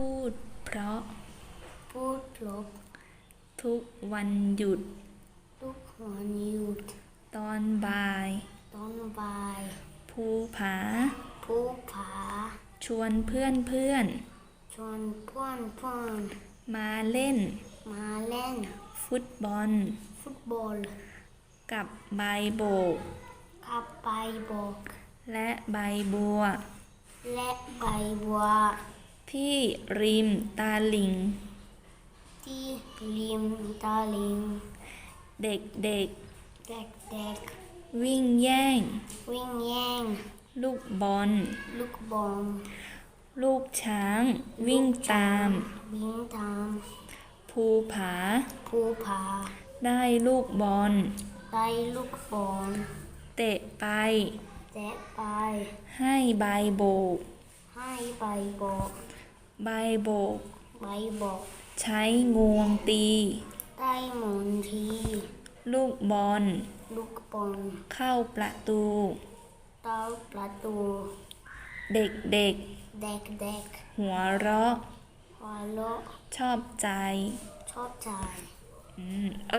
พูดเพราะ พูดลบทุกวันหยุด ทุกหัวหยุด ตอนบ่าย ตอนบ่าย ภูผาผู้ผา ชวนเพื่อนเพื่อน ชวนเพื่อนเพื่อนๆมาเล่น มาเล่น ฟุตบอล ฟุตบอล กับใบโบกขับใบโบก และใบบัว และใบบัว ที่ริมตาลิง ที่ริมตาลิง เด็กเด็กเด็กๆวิ่งแย่งๆวิ่งแย่ง ลูกบอล ลูกบอล ลูกช้าง วิ่งตาม วิ่งตาม ภูผาผู้ผา ได้ลูกบอล ได้ลูกบอล เตะไปแตะไป ให้ใบโบกให้ใบโบก ใบโบก ใบโบกใช้งวงตีได้หมุนทีลูกบอล ลูกบอลเข้าประตู เต้าประตู เด็กเด็กเด็กๆ หัวเราะๆหัวเราะชอบใจ ชอบใจ อืมโอ